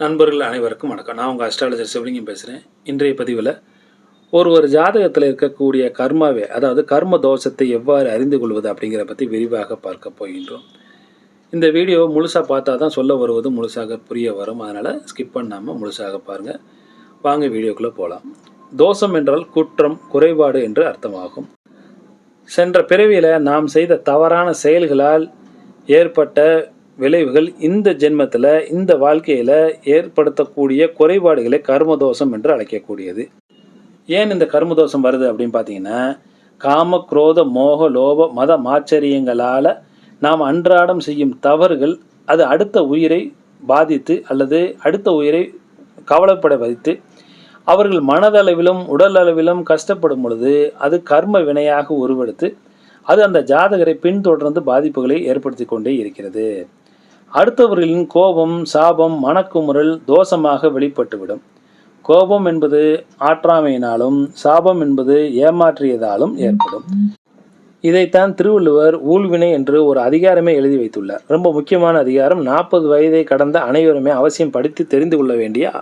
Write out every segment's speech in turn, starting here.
நண்பர்கள் அனைவருக்கும் வணக்கம். நான் உங்கள் அஸ்ட்ராலஜர் சிவலிங்கம் பேசுகிறேன் இன்றைய பதிவில் ஒரு ஒரு ஜாதகத்தில் இருக்கக்கூடிய கர்மாவே அதாவது கர்ம தோஷத்தை எவ்வாறு அறிந்து கொள்வது அப்படிங்கிற பற்றி விரிவாக பார்க்க போகின்றோம். இந்த வீடியோ முழுசாக பார்த்தா தான் சொல்ல வருவது முழுசாக புரிய வரும். அதனால் ஸ்கிப் பண்ணாமல் முழுசாக பாருங்கள் வாங்க வீடியோக்குள்ளே போகலாம் தோஷம் என்றால் குற்றம் குறைபாடு என்று அர்த்தமாகும். சென்ற பிறவியில் நாம் செய்த தவறான செயல்களால் ஏற்பட்ட விளைவுகள் இந்த ஜென்மத்தில் இந்த வாழ்க்கையில் ஏற்படுத்தக்கூடிய குறைபாடுகளை கர்மதோஷம் என்று அழைக்கக்கூடியது. ஏன் இந்த கர்மதோஷம் வருது அப்படின்னு பார்த்தீங்கன்னா காம குரோத மோக லோப மத மாச்சரியங்களால் நாம் அன்றாடம் செய்யும் தவறுகள் அது அடுத்த உயிரை பாதித்து அல்லது அடுத்த உயிரை கவலைப்பட வைத்து அவர்கள் மனதளவிலும் உடல் அளவிலும் கஷ்டப்படும் பொழுது அது கர்ம வினையாக உருவெடுத்து அது அந்த ஜாதகரை பின்தொடர்ந்து பாதிப்புகளை ஏற்படுத்தி கொண்டே இருக்கிறது. அடுத்தவர்களின் கோபம் சாபம் மனக்குமுறல் தோஷமாக வெளிப்பட்டுவிடும். கோபம் என்பது ஆற்றாமையினாலும் சாபம் என்பது ஏமாற்றியதாலும் ஏற்படும். இதைத்தான் திருவள்ளுவர் ஊழ்வினை என்று ஒரு அதிகாரமே எழுதி வைத்துள்ளார். ரொம்ப முக்கியமான அதிகாரம். நாற்பது வயதை கடந்த அனைவருமே அவசியம் படித்து தெரிந்து கொள்ள வேண்டிய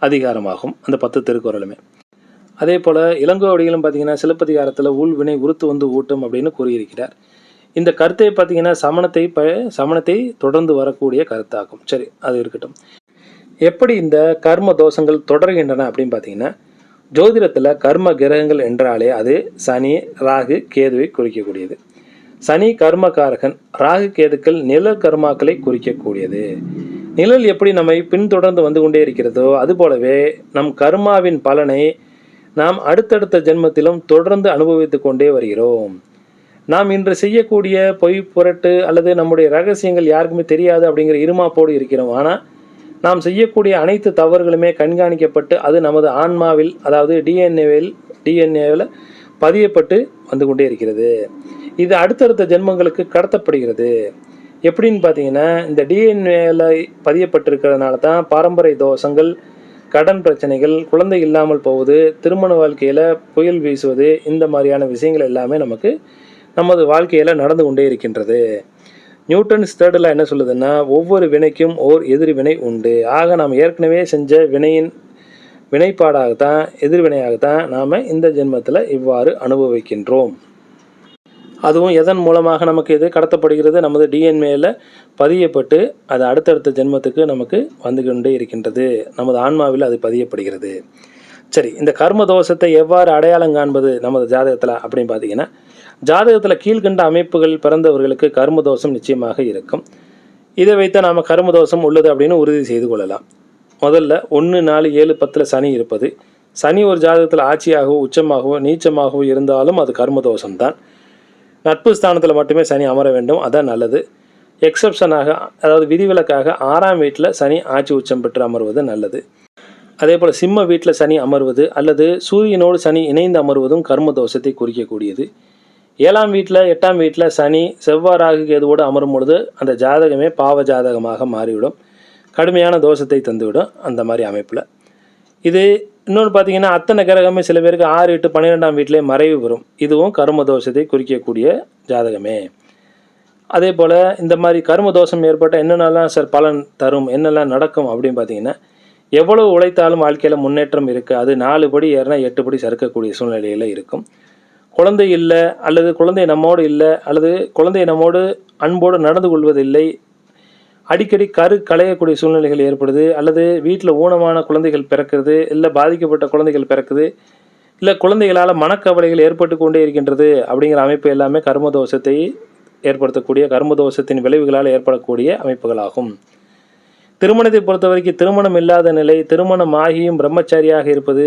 அதிகாரமாகும். அந்த பத்து திருக்குறளுமே. அதே போல் இளங்கோவடிகளும் பார்த்தீங்கன்னா சிலப்பதிகாரத்தில் ஊழ்வினை உறுத்து வந்து ஊட்டும் அப்படின்னு கூறியிருக்கிறார். இந்த கருத்தை பார்த்தீங்கன்னா சமணத்தை ப சமணத்தை தொடர்ந்து வரக்கூடிய கருத்தாகும். சரி அது இருக்கட்டும். எப்படி இந்த கர்ம தோஷங்கள் தொடர்கின்றன அப்படின்னு பார்த்தீங்கன்னா ஜோதிடத்தில் கர்ம கிரகங்கள் என்றாலே அது சனி ராகு கேதுவை குறிக்கக்கூடியது. சனி கர்மகாரகன் ராகு கேதுக்கள் நிழல் கர்மாக்களை குறிக்கக்கூடியது. நிழல் எப்படி நம்மை பின்தொடர்ந்து வந்து கொண்டே இருக்கிறதோ அதுபோலவே நம் கர்மாவின் பலனை நாம் அடுத்தடுத்த ஜென்மத்திலும் தொடர்ந்து அனுபவித்து கொண்டே வருகிறோம். நாம் இன்று செய்யக்கூடிய பொய் புரட்டு அல்லது நம்முடைய ரகசியங்கள் யாருக்குமே தெரியாது அப்படிங்கிற இருமாப்போடு இருக்கிறோம். ஆனால் நாம் செய்யக்கூடிய அனைத்து தவறுகளுமே கண்காணிக்கப்பட்டு அது நமது ஆன்மாவில் அதாவது டிஎன்ஏவில் டிஎன்ஏவில் பதியப்பட்டு வந்து கொண்டே இருக்கிறது. இது அடுத்தடுத்த ஜென்மங்களுக்கு கடத்தப்படுகிறது. எப்படின்னு பார்த்தீங்கன்னா இந்த டிஎன்ஏல பதியப்பட்டிருக்கிறதுனால தான் பாரம்பரிய தோஷங்கள் கடன் பிரச்சனைகள் குழந்தை இல்லாமல் போவது திருமண வாழ்க்கையில் புயல் வீசுவது இந்த மாதிரியான விஷயங்கள் எல்லாமே நமக்கு நமது வாழ்க்கையில் நடந்து கொண்டே இருக்கின்றது. நியூட்டன்ஸ் தேர்டில் என்ன சொல்லுதுன்னா ஒவ்வொரு வினைக்கும் ஓர் எதிர்வினை உண்டு. ஆக நாம் ஏற்கனவே செஞ்ச வினையின் வினைப்பாடாகத்தான் எதிர்வினையாகத்தான் நாம் இந்த ஜென்மத்தில் இவ்வாறு அனுபவிக்கின்றோம். அதுவும் எதன் மூலமாக நமக்கு இது கடத்தப்படுகிறது? நமது டிஎன்ஏயில் பதியப்பட்டு அது அடுத்தடுத்த ஜென்மத்துக்கு நமக்கு வந்து கொண்டே இருக்கின்றது. நமது ஆன்மாவில் அது பதியப்படுகிறது. சரி இந்த கர்ம தோஷத்தை எவ்வாறு அடையாளம் காண்பது நமது ஜாதகத்தில் அப்படின்னு பார்த்தீங்கன்னா ஜாதகத்தில் கீழ்கண்ட அமைப்புகள் பிறந்தவர்களுக்கு கர்ம தோஷம் நிச்சயமாக இருக்கும். இதை வைத்து நாம் கர்ம தோஷம் உள்ளது அப்படின்னு உறுதி செய்து கொள்ளலாம். முதல்ல ஒன்று நாலு ஏழு பத்தில் சனி இருப்பது. சனி ஒரு ஜாதகத்தில் ஆட்சியாகவோ உச்சமாகவோ நீச்சமாகவோ இருந்தாலும் அது கர்ம தோஷம்தான். நட்பு ஸ்தானத்தில் மட்டுமே சனி அமர வேண்டும் அதான் நல்லது. எக்ஸப்ஷனாக அதாவது விதிவிலக்காக ஆறாம் வீட்டில் சனி ஆட்சி உச்சம் பெற்று அமர்வது நல்லது. அதே போல் சிம்ம வீட்டில் சனி அமர்வது அல்லது சூரியனோடு சனி இணைந்து அமர்வதும் கர்ம தோஷத்தை குறிக்கக்கூடியது. ஏழாம் வீட்டில் எட்டாம் வீட்டில் சனி செவ்வாறாகு கேதுவோடு அமரும் பொழுது அந்த ஜாதகமே பாவ ஜாதகமாக மாறிவிடும். கடுமையான தோஷத்தை தந்துவிடும் அந்த மாதிரி அமைப்பில். இது இன்னொன்று பார்த்தீங்கன்னா அத்தனை கிரகமே சில பேருக்கு ஆறு எட்டு பன்னிரெண்டாம் வீட்டிலே மறைவு வரும் இதுவும் கரும தோஷத்தை குறிக்கக்கூடிய ஜாதகமே. அதே போல் இந்த மாதிரி கரும தோஷம் ஏற்பட்ட என்னென்னலாம் சார் பலன் தரும் என்னெல்லாம் நடக்கும் அப்படின்னு பார்த்தீங்கன்னா எவ்வளவு உழைத்தாலும் வாழ்க்கையில் முன்னேற்றம் இருக்குது அது நாலு படி ஏறினா எட்டு படி சறுக்கக்கூடிய சூழ்நிலையில் இருக்கும். குழந்தை இல்லை அல்லது குழந்தை நம்மோடு இல்லை அல்லது குழந்தை நம்மோடு அன்போடு நடந்து கொள்வதில்லை. அடிக்கடி கரு களையக்கூடிய சூழ்நிலைகள் ஏற்படுது. அல்லது வீட்டில் ஊனமான குழந்தைகள் பிறக்கிறது இல்லை பாதிக்கப்பட்ட குழந்தைகள் பிறக்குது இல்லை குழந்தைகளால் மனக்கவலைகள் ஏற்பட்டு கொண்டே இருக்கின்றது அப்படிங்கிற அமைப்பு எல்லாமே கர்மதோஷத்தை ஏற்படுத்தக்கூடிய கர்மதோஷத்தின் விளைவுகளால் ஏற்படக்கூடிய அமைப்புகளாகும். திருமணத்தை பொறுத்த வரைக்கும் திருமணம் இல்லாத நிலை திருமணம் ஆகியும் பிரம்மச்சாரியாக இருப்பது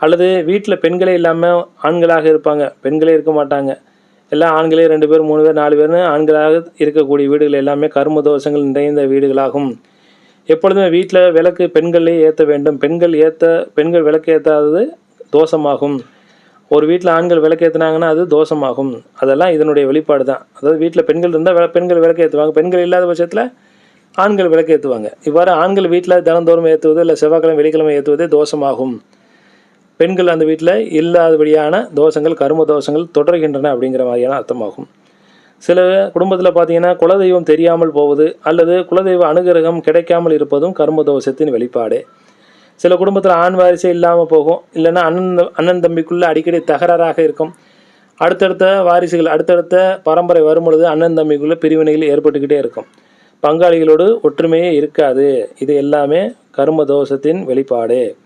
அல்லது வீட்டில் பெண்களே இல்லாமல் ஆண்களாக இருப்பாங்க. பெண்களே இருக்க மாட்டாங்க. எல்லாம் ஆண்களே ரெண்டு பேர் மூணு பேர் நாலு பேர்னு ஆண்களாக இருக்கக்கூடிய வீடுகள் எல்லாமே கர்ம தோஷங்கள் நிறைந்த வீடுகளாகும். எப்பொழுதுமே வீட்டில் விளக்கு பெண்களே ஏற்ற வேண்டும். பெண்கள் ஏற்ற பெண்கள் விளக்கு ஏற்றாதது தோஷமாகும். ஒரு வீட்டில் ஆண்கள் விளக்கு ஏற்றினாங்கன்னா அது தோஷமாகும். அதெல்லாம் இதனுடைய வெளிப்பாடு தான் அதாவது வீட்டில் பெண்கள் இருந்தால் பெண்கள் விளக்கு ஏற்றுவாங்க பெண்கள் இல்லாத பட்சத்தில் ஆண்கள் விளக்கு ஏற்றுவாங்க இவ்வாறு ஆண்கள் வீட்டில் தினந்தோறும் ஏற்றுவது இல்லை செவ்வாய்க்கிழமை வெள்ளிக்கிழமை ஏற்றுவதே தோஷமாகும். பெண்கள் அந்த வீட்டில் இல்லாதபடியான தோஷங்கள் கரும தோஷங்கள் தொடர்கின்றன அப்படிங்கிற மாதிரியான அர்த்தமாகும். சில குடும்பத்தில் பார்த்தீங்கன்னா குலதெய்வம் தெரியாமல் போவது அல்லது குலதெய்வ அனுகிரகம் கிடைக்காமல் இருப்பதும் கர்ம தோஷத்தின் வெளிப்பாடு. சில குடும்பத்தில் ஆண் வாரிசே இல்லாமல் போகும். இல்லைன்னா அண்ணன் அண்ணன் தம்பிக்குள்ளே அடிக்கடி தகராறாக இருக்கும். அடுத்தடுத்த வாரிசுகள் அடுத்தடுத்த பரம்பரை வரும் பொழுது அண்ணன் தம்பிக்குள்ளே பிரிவினைகள் ஏற்பட்டுக்கிட்டே இருக்கும். பங்காளிகளோடு ஒற்றுமையே இருக்காது. இது எல்லாமே கரும தோஷத்தின் வெளிப்பாடு.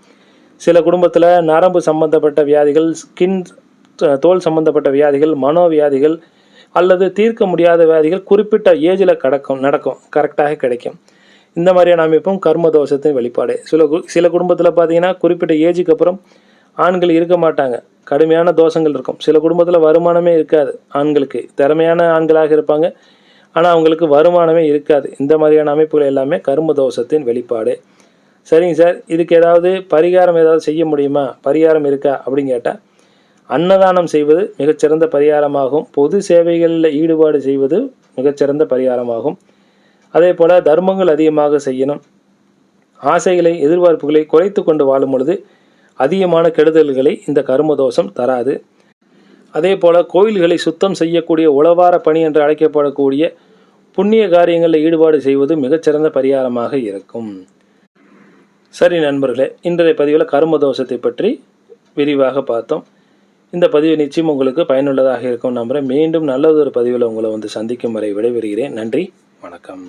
சில குடும்பத்தில் நரம்பு சம்பந்தப்பட்ட வியாதிகள் ஸ்கின் தோல் சம்பந்தப்பட்ட வியாதிகள் மனோவியாதிகள் அல்லது தீர்க்க முடியாத வியாதிகள் குறிப்பிட்ட ஏஜில் கடக்கும் நடக்கும் கரெக்டாக கிடைக்கும். இந்த மாதிரியான அமைப்பும் கர்ம தோஷத்தின் வெளிப்பாடு. சில கு- சில குடும்பத்தில் பார்த்தீங்கன்னா குறிப்பிட்ட ஏஜுக்கு அப்புறம் ஆண்கள் இருக்க மாட்டாங்க. கடுமையான தோஷங்கள் இருக்கும். சில குடும்பத்தில் வருமானமே இருக்காது ஆண்களுக்கு. திறமையான ஆண்களாக இருப்பாங்க. ஆனால் அவங்களுக்கு வருமானமே இருக்காது. இந்த மாதிரியான அமைப்புகள் எல்லாமே கரும தோஷத்தின் வெளிப்பாடு. சரிங்க சார். இதுக்கு ஏதாவது பரிகாரம் ஏதாவது செய்ய முடியுமா? பரிகாரம் இருக்கா? அப்படின்னு கேட்டால் அன்னதானம் செய்வது மிகச்சிறந்த பரிகாரமாகும். பொது சேவைகளில் ஈடுபாடு செய்வது மிகச்சிறந்த பரிகாரமாகும். அதே போல் தர்மங்கள் அதிகமாக செய்யணும். ஆசைகளை எதிர்பார்ப்புகளை குறைத்து கொண்டு வாழும் பொழுது அதிகமான கெடுதல்களை இந்த கரும தோஷம் தராது. அதே போல் கோயில்களை சுத்தம் செய்யக்கூடிய உளவார பணி என்று அழைக்கப்படக்கூடிய புண்ணிய காரியங்களில் ஈடுபாடு செய்வது மிகச்சிறந்த பரிகாரமாக இருக்கும். சரி நண்பர்களே இன்றைய பதிவில் கரும தோஷத்தை பற்றி விரிவாக பார்த்தோம். இந்த பதிவு நிச்சயம் உங்களுக்கு பயனுள்ளதாக இருக்கும் நம்புகிறேன் மீண்டும் நல்லதொரு பதிவில் உங்களை வந்து சந்திக்கும் வரை விடைபெறுகிறேன். நன்றி வணக்கம்.